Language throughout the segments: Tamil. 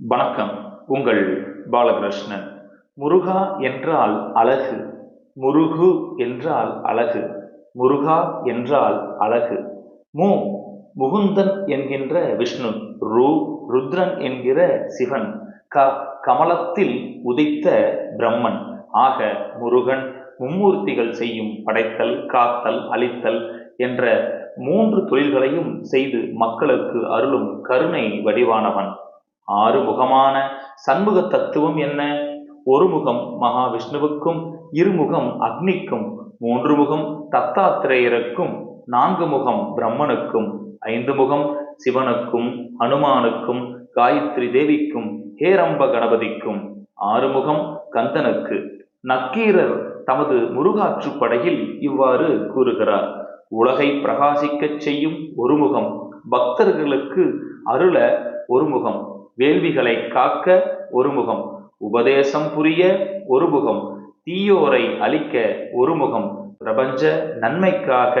வணக்கம் உங்கள் பாலகிருஷ்ணன். முருகா என்றால் அழகு முருகு என்றால் அழகு முருகா என்றால் அழகு. மு முகுந்தன் என்கின்ற விஷ்ணு ரு ருத்ரன் என்கிற சிவன் க கமலத்தில் உதித்த பிரம்மன். ஆக முருகன் மும்மூர்த்திகள் செய்யும் படைத்தல் காத்தல் அழித்தல் என்ற மூன்று தொழில்களையும் செய்து மக்களுக்கு அருளும் கருணை வடிவானவன். ஆறு முகமான சண்முக தத்துவம் என்ன? ஒரு முகம் மகாவிஷ்ணுவுக்கும் இருமுகம் அக்னிக்கும் மூன்று முகம் தத்தாத்திரேயருக்கும் நான்கு முகம் பிரம்மனுக்கும் ஐந்து முகம் சிவனுக்கும் ஹனுமானுக்கும் காயத்ரி தேவிக்கும் ஹேரம்ப கணபதிக்கும் ஆறுமுகம் கந்தனுக்கு. நக்கீரர் தமது முருகாற்று படையில் இவ்வாறு கூறுகிறார். உலகை பிரகாசிக்கச் செய்யும் ஒருமுகம் பக்தர்களுக்கு அருள ஒருமுகம் வேள்விகளை காக்க ஒருமுகம் உபதேசம் புரிய ஒருமுகம் தீயோரை அழிக்க ஒருமுகம் பிரபஞ்ச நன்மைக்காக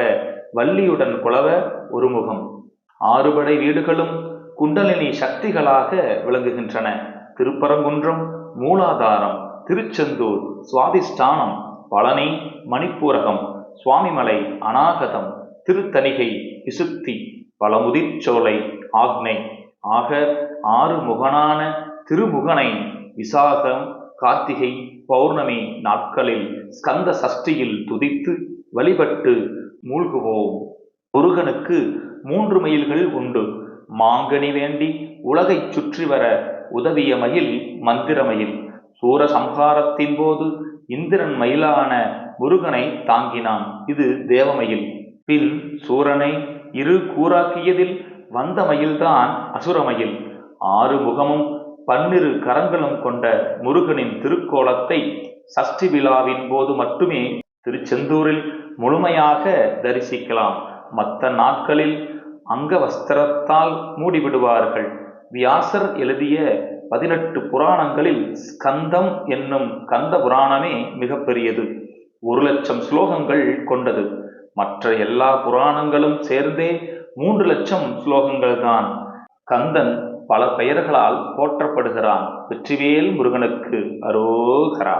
வள்ளியுடன் குளவ ஒருமுகம். ஆறுபடை வீடுகளும் குண்டலினி சக்திகளாக விளங்குகின்றன. திருப்பரங்குன்றம் மூலாதாரம் திருச்செந்தூர் சுவாதிஷ்டானம் பழனி மணிப்பூரகம் சுவாமிமலை அநாகதம் திருத்தணிகை விசுத்தி பழமுதிர்ச்சோலை ஆக்னை ஆக ஆறு முகனான திருமுகனை விசாகம் கார்த்திகை பௌர்ணமி நாட்களில் ஸ்கந்த சஷ்டியில் துதித்து வழிபட்டு மூழ்குவோம். முருகனுக்கு மூன்று மயில்கள் உண்டு. மாங்கனி வேண்டி உலகைச் சுற்றி வர உதவிய மயில் மந்திரமயில் சூரசம்ஹாரத்தின் போது இந்திரன் மயிலான முருகனை தாங்கினான். இது தேவமயில் பின் சூரனை இரு கூறாக்கியதில் வந்த மயில்தான் அசுரமயில் ஆறு முகமும் பன்னிரு கரங்களும் கொண்ட முருகனின் திருக்கோலத்தை சஷ்டி விழாவின் போது மட்டுமே திருச்செந்தூரில் முழுமையாக தரிசிக்கலாம். மற்ற நாட்களில் அங்கவஸ்திரத்தால் மூடிவிடுவார்கள். வியாசர் எழுதிய பதினெட்டு புராணங்களில் ஸ்கந்தம் என்னும் கந்த புராணமே மிகப்பெரியது. ஒரு லட்சம் ஸ்லோகங்கள் கொண்டது. மற்ற எல்லா புராணங்களும் சேர்ந்தே மூன்று லட்சம் ஸ்லோகங்கள் தான். கந்தன் பல பெயர்களால் போற்றப்படுகிறான். வெற்றிவேல் முருகனுக்கு அரோகரா.